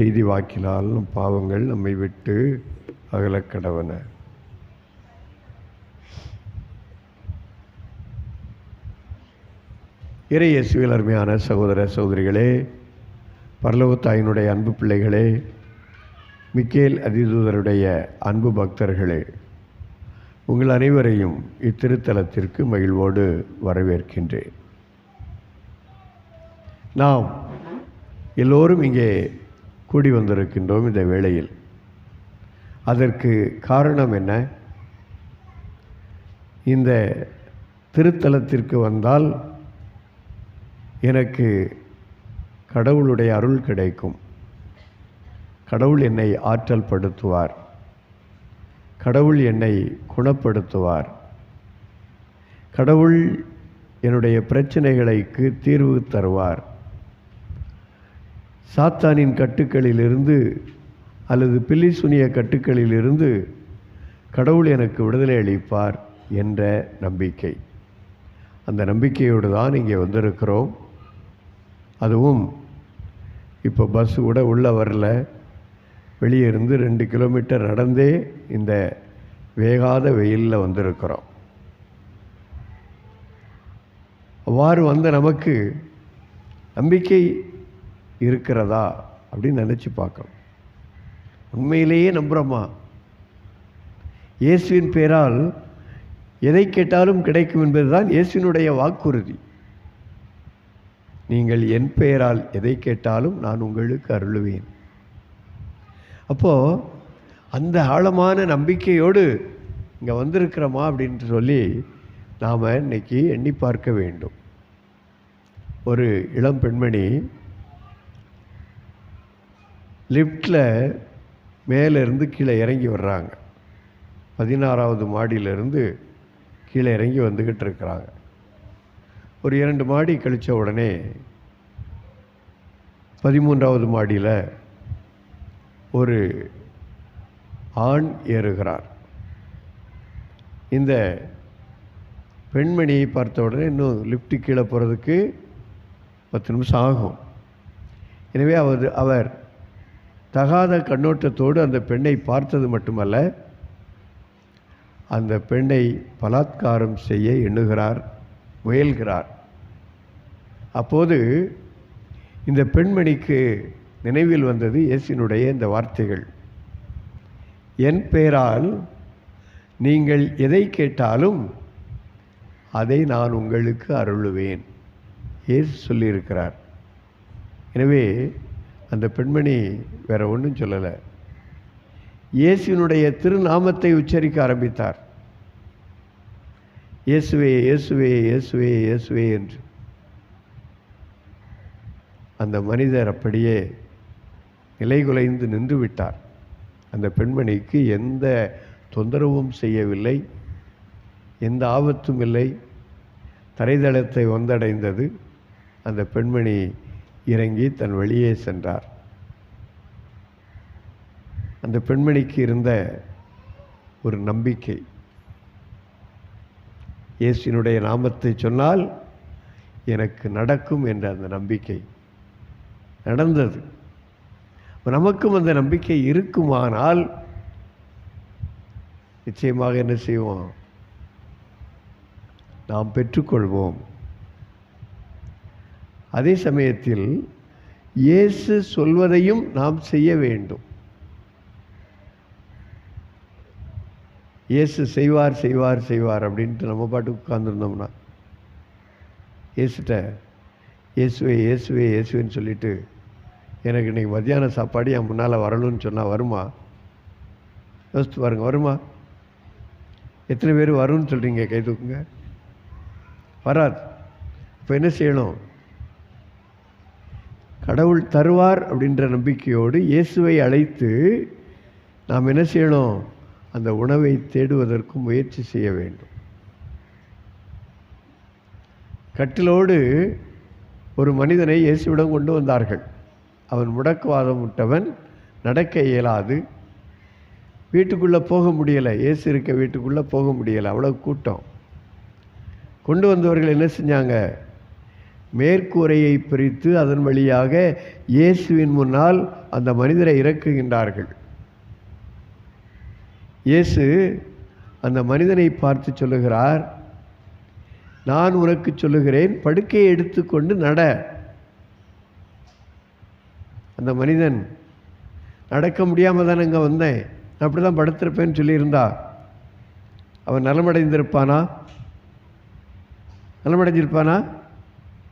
செய்தி வாக்கினால் நம் பாவங்கள் நம்மை விட்டு அகலக்கடவன. இறை இயேசுவில் அருமையான சகோதர சகோதரிகளே பரலோகத்தாயினுடைய அன்பு பிள்ளைகளே மிக்கேல் அதிதூதருடைய அன்பு பக்தர்களே உங்கள் அனைவரையும் இத்திருத்தலத்திற்கு மகிழ்வோடு வரவேற்கின்றேன். நாம் எல்லோரும் இங்கே கூடி வந்திருக்கின்றோம் இந்த வேளையில். அதற்கு காரணம் என்ன? இந்த திருத்தலத்திற்கு வந்தால் எனக்கு கடவுளுடைய அருள் கிடைக்கும். கடவுள் என்னை ஆற்றல் படுத்துவார். கடவுள் என்னை குணப்படுத்துவார். கடவுள் என்னுடைய பிரச்சனைகளுக்கு தீர்வு தருவார். சாத்தானின் கட்டுக்களிலிருந்து அல்லது பில்லி சுனிய கட்டுக்களிலிருந்து கடவுள் எனக்கு விடுதலை அளிப்பார் என்ற நம்பிக்கை. அந்த நம்பிக்கையோடு தான் இங்கே வந்திருக்கிறோம். அதுவும் இப்போ பஸ் கூட உள்ளே வரல. வெளியே இருந்து ரெண்டு கிலோமீட்டர் நடந்தே இந்த வேகாத வெயிலில் வந்திருக்கிறோம். அவ்வாறு வந்த நமக்கு நம்பிக்கை இருக்கிறதா அப்படின்னு நினச்சி பார்க்கணும். உண்மையிலேயே நம்புகிறோமா இயேசுவின் பேரால் எதை கேட்டாலும் கிடைக்கும் என்பதுதான் இயேசுவினுடைய வாக்குறுதி. நீங்கள் என் பெயரால் எதை கேட்டாலும் நான் உங்களுக்கு அருளுவேன். அப்போது அந்த ஆழமான நம்பிக்கையோடு இங்கே வந்திருக்கிறோமா அப்படின்ட்டு சொல்லி நாம் இன்னைக்கு எண்ணி பார்க்க வேண்டும். ஒரு இளம் பெண்மணி லிஃப்டில் மேலேருந்து கீழே இறங்கி வர்றாங்க. பதினாறாவது மாடியிலேருந்து கீழே இறங்கி வந்துக்கிட்டு இருக்கிறாங்க. ஒரு இரண்டு மாடி கழித்த உடனே பதிமூன்றாவது மாடியில் ஒரு ஆண் ஏறுகிறார். இந்த பெண்மணியை பார்த்த உடனே இன்னும் லிஃப்ட்டு கீழே போகிறதுக்கு பத்து நிமிஷம் ஆகும். எனவே அவர் அவர் தகாத கண்ணோட்டத்தோடு அந்த பெண்ணை பார்த்தது மட்டுமல்ல அந்த பெண்ணை பலாத்காரம் செய்ய எண்ணுகிறார் முயல்கிறார். அப்போது இந்த பெண்மணிக்கு நினைவில் வந்தது இயேசினுடைய இந்த வார்த்தைகள். என் பெயரால் நீங்கள் எதை கேட்டாலும் அதை நான் உங்களுக்கு அருளுவேன் இயேசு சொல்லியிருக்கிறார். எனவே அந்த பெண்மணி வேற ஒன்றும் சொல்லலை. இயேசுவினுடைய திருநாமத்தை உச்சரிக்க ஆரம்பித்தார். இயேசுவே இயேசுவே இயேசுவே இயேசுவே என்று. அந்த மனிதர் அப்படியே நிலைகுலைந்து நின்று விட்டார். அந்த பெண்மணிக்கு எந்த தொந்தரவும் செய்யவில்லை எந்த ஆபத்தும் இல்லை. தரைதளத்தை வந்தடைந்தது. அந்த பெண்மணி இறங்கி தன் வெளியே சென்றார். அந்த பெண்மணிக்கு இருந்த ஒரு நம்பிக்கை. இயேசுனுடைய நாமத்தை சொன்னால் எனக்கு நடக்கும் என்ற அந்த நம்பிக்கை நடந்தது. நமக்கும் அந்த நம்பிக்கை இருக்குமானால் நிச்சயமாக என்ன செய்வோம்? நாம் பெற்றுக்கொள்வோம். அதே சமயத்தில் இயேசு சொல்வதையும் நாம் செய்ய வேண்டும். இயேசு செய்வார் செய்வார் செய்வார் அப்படின்ட்டு நம்ம பாட்டுக்கு உட்காந்துருந்தோம்னா இயேசுட்ட இயேசுவே இயேசுவே இயேசுவேன்னு சொல்லிட்டு எனக்கு இன்றைக்கி மத்தியான சாப்பாடு என் முன்னால் வரணும்னு சொன்னால் வருமா? யோசித்து பாருங்க வருமா? எத்தனை பேர் வரும்னு சொல்கிறீங்க கை தூக்குங்க. வராது. இப்போ என்ன செய்யணும்? கடவுள் தருவார் அப்படின்ற நம்பிக்கையோடு இயேசுவை அழைத்து நாம் என்ன செய்யணும்? அந்த உணவை தேடுவதற்கு முயற்சி செய்ய வேண்டும். கட்டிலோடு ஒரு மனிதனை இயேசுவிடம் கொண்டு வந்தார்கள். அவன் முடக்குவாதம் விட்டவன் நடக்க இயலாது. வீட்டுக்குள்ளே போக முடியலை. இயேசு இருக்க வீட்டுக்குள்ளே போக முடியலை. அவ்வளோ கூட்டம். கொண்டு வந்தவர்கள் என்ன செஞ்சாங்க? மேற்கூரையை பிரித்து அதன் வழியாக இயேசுவின் முன்னால் அந்த மனிதரை இறக்குகின்றார்கள். இயேசு அந்த மனிதனை பார்த்து சொல்லுகிறார் நான் உனக்கு சொல்லுகிறேன் படுக்கையை எடுத்துக்கொண்டு நட. அந்த மனிதன் நடக்க முடியாமல் தானே இங்கே வந்தேன். நான் அப்படி தான் படுத்திருப்பேன்னு சொல்லியிருந்தா. அவன் நலமடைந்திருப்பானா? நலமடைஞ்சிருப்பானா?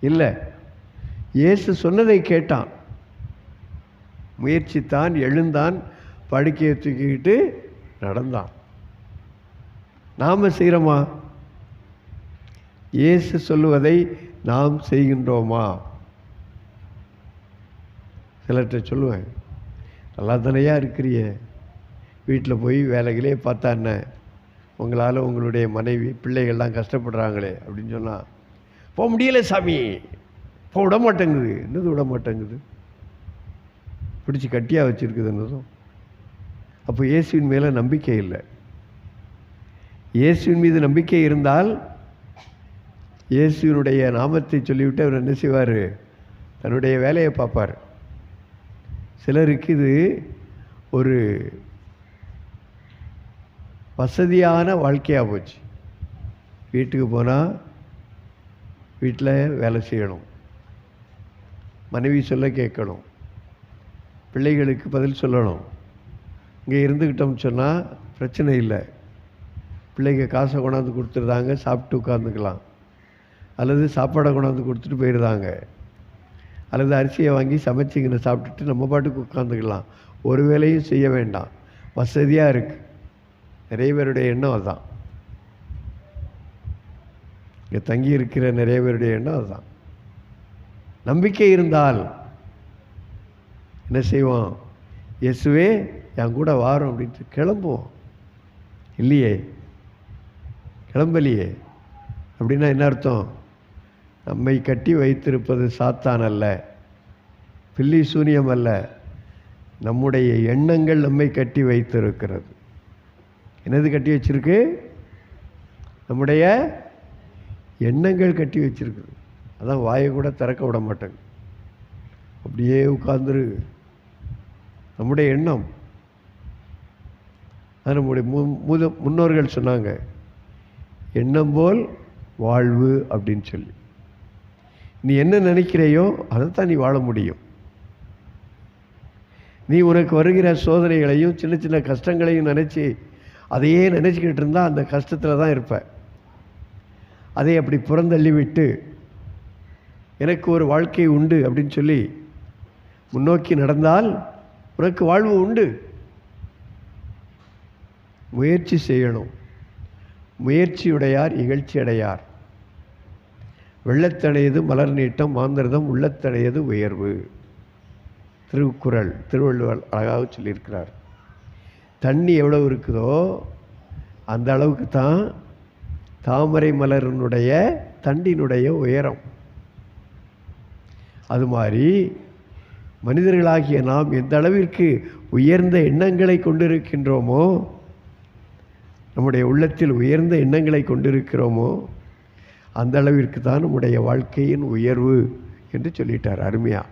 இல்லை. இயேசு சொன்னதை கேட்டான். முயற்சித்தான் எழுந்தான் படுக்கையை தூக்கிக்கிட்டு நடந்தான். நாம் செய்கிறோமா இயேசு சொல்லுவதை நாம் செய்கின்றோமா? சிலர்கிட்ட சொல்லுவேன் நல்லா தானையா இருக்கிறிய? வீட்டில் போய் வேலைகளே பார்த்தா என்ன? உங்களால் உங்களுடைய மனைவி பிள்ளைகள்லாம் கஷ்டப்படுறாங்களே அப்படின்னு சொன்னால் போக முடியல சாமி. போக விட மாட்டேங்குது. என்னது விட மாட்டேங்குது? பிடிச்சி கட்டியாக வச்சுருக்குது என்னதும் அப்போ இயேசுவின் மேலே நம்பிக்கை இல்லை. இயேசுவின் மீது நம்பிக்கை இருந்தால் இயேசுவினுடைய நாமத்தை சொல்லிவிட்டு அவர் என்ன செய்வார்? தன்னுடைய வேலையை பார்ப்பார். சிலருக்கு இது ஒரு வசதியான வாழ்க்கையாக போச்சு. வீட்டுக்கு போனால் வீட்டில் வேலை செய்யணும். மனைவி சொல்ல கேட்கணும். பிள்ளைகளுக்கு பதில் சொல்லணும். இங்கே இருந்துக்கிட்டோம்னு சொன்னால் பிரச்சனை இல்லை. பிள்ளைங்க காசை கொண்டாந்து கொடுத்துருந்தாங்க சாப்பிட்டு உட்காந்துக்கலாம் அல்லது சாப்பாடை கொண்டாந்து கொடுத்துட்டு போயிடுதாங்க அல்லது அரிசியை வாங்கி சமைச்சிங்கன்னு சாப்பிட்டுட்டு நம்ம பாட்டுக்கு உட்காந்துக்கலாம் ஒரு வேலையும் செய்ய வேண்டாம். வசதியாக இருக்குது நிறைய பேருடைய எண்ணம் அதுதான். இங்கே தங்கி இருக்கிற நிறைய பேருடைய எண்ணம் அதுதான். நம்பிக்கை இருந்தால் என்ன செய்வோம்? இயேசுவே என் கூட வாரம் அப்படின்ட்டு கிளம்புவோம். இல்லையே? கிளம்பலையே. அப்படின்னா என்ன அர்த்தம்? நம்மை கட்டி வைத்திருப்பது சாத்தான் அல்ல. பில்லி சூனியம் அல்ல. நம்முடைய எண்ணங்கள் நம்மை கட்டி வைத்திருக்கிறது. என்னது கட்டி வச்சிருக்கு? நம்முடைய எண்ணங்கள் கட்டி வச்சிருக்குது. அதான் வாயை கூட திறக்க விட மாட்டேங்க. அப்படியே உட்காந்துரு நம்முடைய எண்ணம். அது நம்முடைய மு முத முன்னோர்கள் சொன்னாங்க. எண்ணம் போல் வாழ்வு அப்படின்னு சொல்லி. நீ என்ன நினைக்கிறையோ அதைத்தான் நீ வாழ முடியும். நீ உனக்கு வருகிற சோதனைகளையும் சின்ன சின்ன கஷ்டங்களையும் நினச்சி அதையே நினச்சிக்கிட்டு இருந்தால் அந்த கஷ்டத்தில் தான் இருப்பேன் அதை அப்படி புறந்தள்ளி விட்டு எனக்கு ஒரு வாழ்க்கை உண்டு அப்படின்னு சொல்லி முன்னோக்கி நடந்தால் உனக்கு வாழ்வு உண்டு. முயற்சி செய்யணும். முயற்சியுடையார் இகழ்ச்சி அடையார் வெள்ளத்தடையது மலர் நீட்டம் மாந்திரதம் உள்ளத்தடையது உயர்வு. திருக்குறள் திருவள்ளுவர் அழகாக சொல்லியிருக்கிறார். தண்ணி எவ்வளவு இருக்குதோ அந்த அளவுக்கு தான் தாமரை மலரினுடைய தண்டினுடைய உயரம். அது மாதிரி மனிதர்களாகிய நாம் எந்த அளவிற்கு உயர்ந்த எண்ணங்களை கொண்டிருக்கின்றோமோ நம்முடைய உள்ளத்தில் உயர்ந்த எண்ணங்களை கொண்டிருக்கிறோமோ அந்த அளவிற்கு தான் நம்முடைய வாழ்க்கையின் உயர்வு என்று சொல்லிட்டார் அருமையா.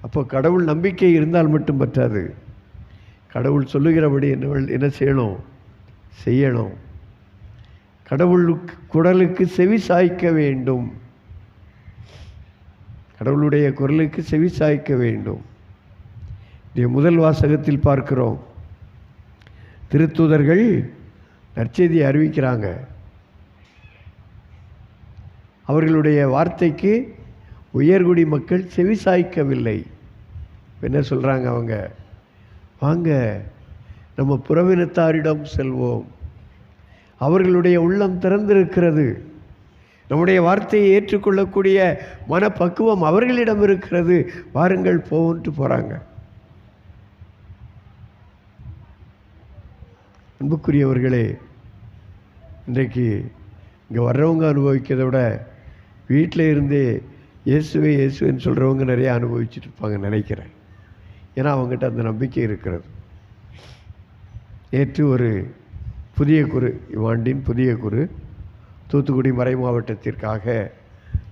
அப்போ கடவுள் நம்பிக்கை இருந்தால் மட்டும் பற்றாது. கடவுள் சொல்லுகிறபடி என்ன என்ன செய்யணும்? செய்யணும். கடவுளுக்கு குரலுக்கு செவி சாய்க்க வேண்டும். கடவுளுடைய குரலுக்கு செவி சாய்க்க வேண்டும். இதை முதல் வாசகத்தில் பார்க்கிறோம். திருத்தூதர்கள் நற்செய்தியை அறிவிக்கிறாங்க. அவர்களுடைய வார்த்தைக்கு உயர்குடி மக்கள் செவி சாய்க்கவில்லை. என்ன சொல்கிறாங்க அவங்க? வாங்க நம்ம புறவினத்தாரிடம் செல்வோம். அவர்களுடைய உள்ளம் திறந்திருக்கிறது. நம்முடைய வார்த்தையை ஏற்றுக்கொள்ளக்கூடிய மனப்பக்குவம் அவர்களிடம் இருக்கிறது. வாருங்கள் போன்ட்டு போகிறாங்க அன்புக்குரியவர்களே இன்றைக்கு இங்கே வர்றவங்க அனுபவிக்கிறத விட வீட்டில் இருந்தே இயேசுவே இயேசுன்னு சொல்கிறவங்க நிறைய அனுபவிச்சுட்டு இருப்பாங்க நினைக்கிறேன். ஏன்னா அவங்ககிட்ட அந்த நம்பிக்கை இருக்கிறது. நேற்று ஒரு புதிய குரு இவ்வாண்டின் புதிய குரு தூத்துக்குடி மறை மாவட்டத்திற்காக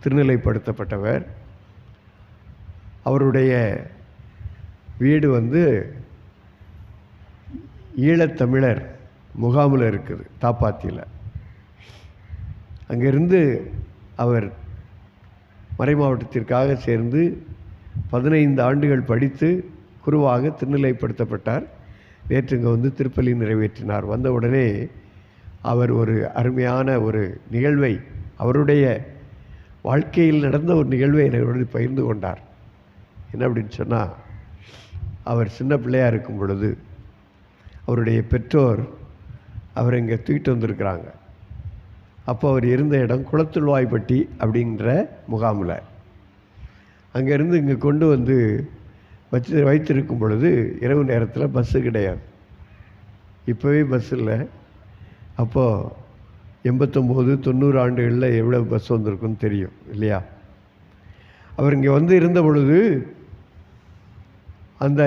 திருநிலைப்படுத்தப்பட்டவர். அவருடைய வீடு வந்து ஈழத்தமிழர் முகாமில் இருக்குது தாப்பாத்தியில். அங்கிருந்து அவர் மறைமாவட்டத்திற்காக சேர்ந்து பதினைந்து ஆண்டுகள் படித்து குருவாக திருநிலைப்படுத்தப்பட்டார். நேற்று இங்கே வந்து திருப்பலி நிறைவேற்றினார். வந்த உடனே அவர் ஒரு அருமையான ஒரு நிகழ்வை அவருடைய வாழ்க்கையில் நடந்த ஒரு நிகழ்வை என்னோடு பகிர்ந்து கொண்டார். என்ன அப்படின்னு சொன்னால் அவர் சின்ன பிள்ளையாக இருக்கும் பொழுது அவருடைய பெற்றோர் அவர் இங்கே தூக்கிட்டு வந்திருக்கிறாங்க. அப்போ அவர் இருந்த இடம் குளத்துள்வாய்ப்பட்டி அப்படின்ற முகாமில். அங்கேருந்து இங்கே கொண்டு வந்து வச்சு வைத்திருக்கும் பொழுது இரவு நேரத்தில் பஸ்ஸு கிடையாது. இப்போவே பஸ் இல்லை. அப்போது எண்பத்தொம்போது தொண்ணூறு ஆண்டுகளில் எவ்வளோ பஸ் வந்திருக்குன்னு தெரியும் இல்லையா? அவர் இங்கே வந்து இருந்த பொழுது அந்த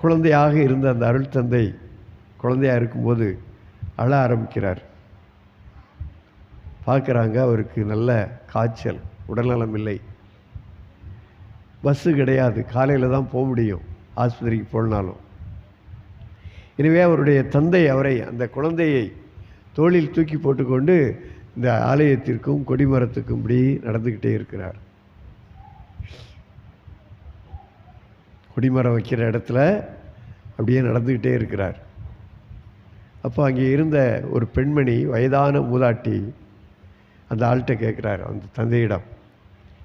குழந்தையாக இருந்த அந்த அருள் தந்தை குழந்தையாக இருக்கும்போது அழ ஆரம்பிக்கிறார். பார்க்குறாங்க அவருக்கு நல்ல காய்ச்சல் உடல்நலம் இல்லை. பஸ்ஸு கிடையாது. காலையில் தான் போக முடியும். ஆஸ்பத்திரிக்கு போனாலும். எனவே அவருடைய தந்தை அவரை அந்த குழந்தையை தோளில் தூக்கி போட்டுக்கொண்டு இந்த ஆலயத்திற்கும் கொடிமரத்துக்கும் இப்படி நடந்துக்கிட்டே இருக்கிறார். கொடிமரம் வைக்கிற இடத்துல அப்படியே நடந்துக்கிட்டே இருக்கிறார். அப்போ அங்கே இருந்த ஒரு பெண்மணி வயதான மூதாட்டி அந்த ஆள்கிட்ட கேட்குறாரு அந்த தந்தையிடம்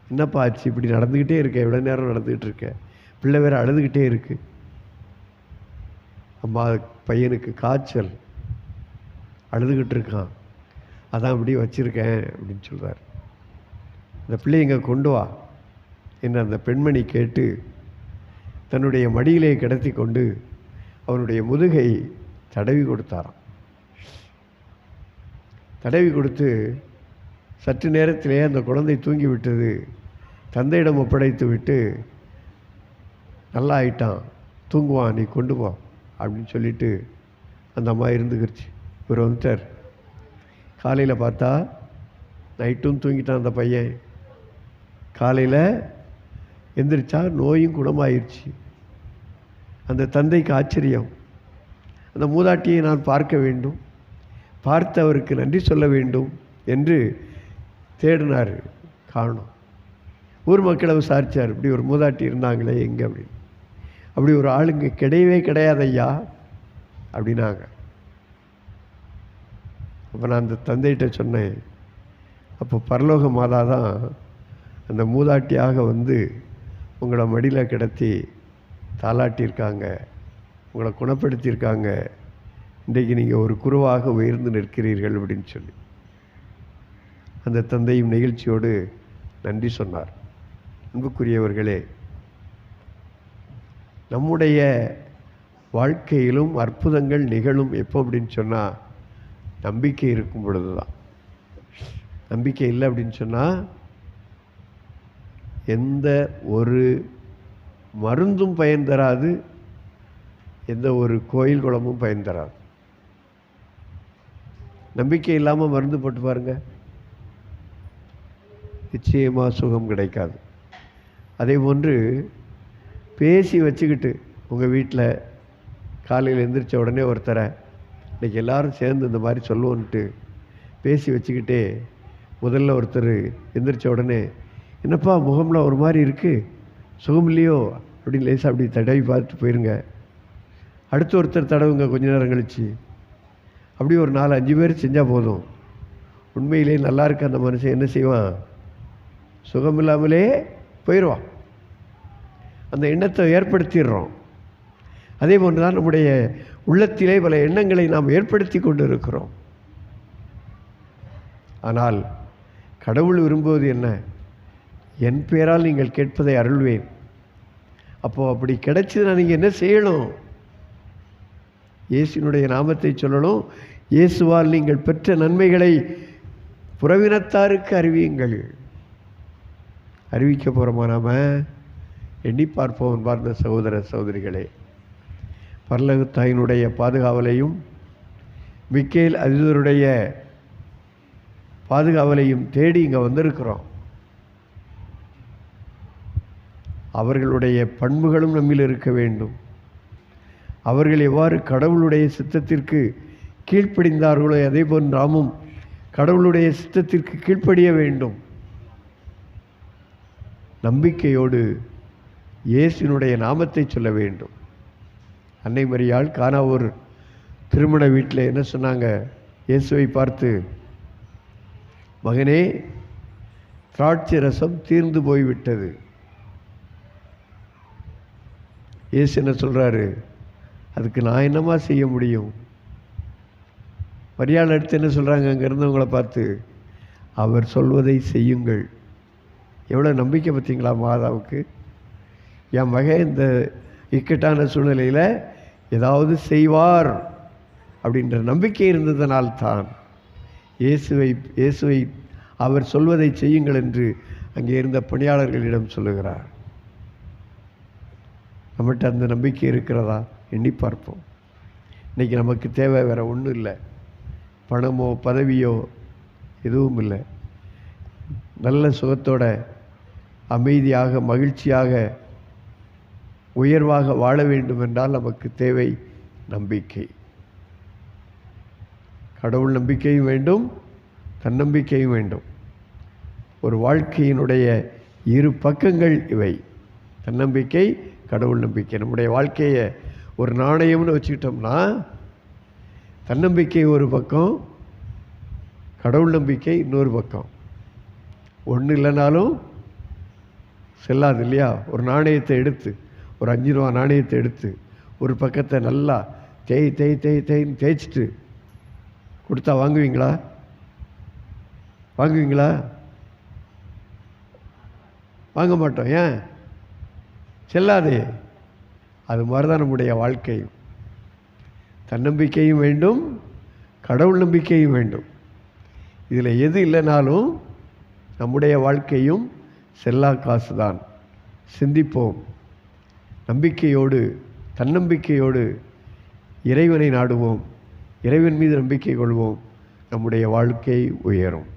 என்னப்பா ஆச்சு? இப்படி நடந்துக்கிட்டே இருக்க. எவ்வளோ நேரம் நடந்துக்கிட்டு இருக்க. பிள்ளை வேற அழுதுகிட்டே இருக்கு. அம்மா பையனுக்கு காய்ச்சல். அழுதுகிட்டு இருக்கான். அதான் அப்படி வச்சுருக்கேன் அப்படின்னு சொல்கிறார் அந்த பிள்ளைங்க இங்கே கொண்டு வா என்று அந்த பெண்மணி கேட்டு தன்னுடைய மடியிலே கிடத்தி கொண்டு அவனுடைய முதுகை தடவி கொடுத்தாராம். தடவி கொடுத்து சற்று நேரத்திலே அந்த குழந்தை தூங்கி விட்டது தந்தையிடம் ஒப்படைத்து விட்டு நல்லா ஆயிட்டான் தூங்குவான் நீ கொண்டு போ அப்படின்னு சொல்லிட்டு அந்த அம்மா இருந்துக்கிடுச்சு இவர் வந்துட்டார். காலையில் பார்த்தா நைட்டும் தூங்கிட்டான் அந்த பையன். காலையில் எந்திரிச்சா நோயும் குணமாயிருச்சு. அந்த தந்தைக்கு ஆச்சரியம். அந்த மூதாட்டியை நான் பார்க்க வேண்டும். பார்த்து அவருக்கு நன்றி சொல்ல வேண்டும் என்று தேடினார். காணும் ஊர் மக்களை விசாரித்தார் இப்படி ஒரு மூதாட்டி இருந்தாங்களே எங்கே அப்படின்னு. அப்படி ஒரு ஆளுங்க கிடையவே கிடையாது ஐயா அப்படின்னாங்க. அப்போ நான் அந்த தந்தைகிட்ட சொன்னேன் அப்போ பரலோக மாதா தான் அந்த மூதாட்டியாக வந்து உங்களை மடியில் கிடத்தி தாளாட்டியிருக்காங்க உங்களை குணப்படுத்தியிருக்காங்க. இன்றைக்கு நீங்கள் ஒரு குருவாக உயர்ந்து நிற்கிறீர்கள் அப்படின்னு சொல்லி. அந்த தந்தையும் நிகழ்ச்சியோடு நன்றி சொன்னார். அன்புக்குரியவர்களே நம்முடைய வாழ்க்கையிலும் அற்புதங்கள் நிகழும் எப்போ அப்படின்னு சொன்னால் நம்பிக்கை இருக்கும் பொழுது தான் நம்பிக்கை இல்லை அப்படின்னு சொன்னால் எந்த ஒரு மருந்தும் பயன் தராது எந்த ஒரு கோயில் குளமும் பயன் தராது. நம்பிக்கை இல்லாமல் மருந்து போட்டு பாருங்கள் நிச்சயமாக சுகம் கிடைக்காது. அதே போன்று பேசி வச்சுக்கிட்டு உங்கள் வீட்டில் காலையில் எழுந்திரிச்ச உடனே ஒருத்தரை இன்றைக்கி எல்லாரும் சேர்ந்து இந்த மாதிரி சொல்லுவோன்ட்டு பேசி வச்சுக்கிட்டே முதல்ல ஒருத்தர் எந்திரிச்ச உடனே என்னப்பா முகம்லாம் ஒரு மாதிரி இருக்குது சுகம் இல்லையோ? அப்படின்னு லேசாக அப்படி தடவி பார்த்துட்டு போயிருங்க. அடுத்து ஒருத்தர் தடவுங்க கொஞ்ச நேரம் கழிச்சு. அப்படி ஒரு நாலு அஞ்சு பேர் செஞ்சால் போதும். உண்மையிலே நல்லா இருக்க அந்த மனுஷன் என்ன செய்வான்? சுகம் இல்லாமலே போயிடுவான். அந்த எண்ணத்தை ஏற்படுத்திடுறோம். அதே போன்று தான் நம்முடைய உள்ளத்திலே பல எண்ணங்களை நாம் ஏற்படுத்தி கொண்டு இருக்கிறோம் ஆனால் கடவுள் விரும்புவது என்ன? என் பேரால் நீங்கள் கேட்பதை அருள்வேன். அப்போது அப்படி கிடைச்சதுன்னா நீங்கள் என்ன செய்யணும்? இயேசுனுடைய நாமத்தை சொல்லணும். இயேசுவால் நீங்கள் பெற்ற நன்மைகளை புறவினத்தாருக்கு அறிவியுங்கள். அறிவிக்க போகிறோமா நாம் எண்ணி பார்ப்போம் பார்த்த சகோதர சகோதரிகளே. பரலகத்தாயினுடைய பாதுகாவலையும் மிக்கேல் அதிதருடைய பாதுகாவலையும் தேடி இங்கே வந்திருக்கிறோம். அவர்களுடைய பண்புகளும் நம்மில் இருக்க வேண்டும். அவர்கள் எவ்வாறு கடவுளுடைய சித்தத்திற்கு கீழ்ப்படிந்தார்களோ அதே போல் நாமும் கடவுளுடைய சித்தத்திற்கு கீழ்ப்படிய வேண்டும். நம்பிக்கையோடு இயேசுனுடைய நாமத்தை சொல்ல வேண்டும். அன்னை மரியாள் காணாவூர் திருமண வீட்டில் என்ன சொன்னாங்க? இயேசுவை பார்த்து மகனே திராட்சை ரசம் தீர்ந்து போய்விட்டது. இயேசு என்ன சொல்கிறாரு அதுக்கு நான் என்னமா செய்ய முடியும்? மரியாதை எடுத்து என்ன சொல்கிறாங்க அங்கே இருந்தவங்களை பார்த்து அவர் சொல்வதை செய்யுங்கள். எவ்வளோ நம்பிக்கை பார்த்தீங்களா மாதாவுக்கு? என் மகன் இந்த இக்கட்டான சூழ்நிலையில் ஏதாவது செய்வார் அப்படின்ற நம்பிக்கை இருந்ததனால்தான் இயேசுவை இயேசுவை அவர் சொல்வதை செய்யுங்கள் என்று அங்கே இருந்த பணியாளர்களிடம் சொல்லுகிறார். நம்மகிட்ட அந்த நம்பிக்கை இருக்கிறதா? எண்ணி பார்ப்போம். இன்றைக்கி நமக்கு தேவை வேறு ஒன்றும் இல்லை. பணமோ பதவியோ எதுவும் இல்லை. நல்ல சுகத்தோட அமைதியாக மகிழ்ச்சியாக உயர்வாக வாழ வேண்டும் என்றால் நமக்கு தேவை நம்பிக்கை. கடவுள் நம்பிக்கையும் வேண்டும் தன்னம்பிக்கையும் வேண்டும். ஒரு வாழ்க்கையினுடைய இரு பக்கங்கள் இவை. தன்னம்பிக்கை கடவுள் நம்பிக்கை. நம்முடைய வாழ்க்கையை ஒரு நாணயம்னு வச்சுக்கிட்டோம்னா தன்னம்பிக்கை ஒரு பக்கம் கடவுள் நம்பிக்கை இன்னொரு பக்கம். ஒன்று இல்லைனாலும் செல்லாது இல்லையா? ஒரு நாணயத்தை எடுத்து ஒரு அஞ்சு ரூபா நாணயத்தை எடுத்து ஒரு பக்கத்தை நல்லா தேய் தேய் தேய் தேய்ன்னு தேய்ச்சிட்டு கொடுத்தா வாங்குவீங்களா? வாங்குவீங்களா? வாங்க மாட்டோம். ஏன்? செல்லாதே. அது மாதிரி தான் நம்முடைய வாழ்க்கையும் தன்னம்பிக்கையும் வேண்டும் கடவுள் நம்பிக்கையும் வேண்டும். இதில் எது இல்லைனாலும் நம்முடைய வாழ்க்கையும் செல்லா காசு தான் சிந்திப்போம். நம்பிக்கையோடு தன்னம்பிக்கையோடு இறைவனை நாடுவோம். இறைவன் மீது நம்பிக்கை கொள்வோம். நம்முடைய வாழ்க்கை உயரும்.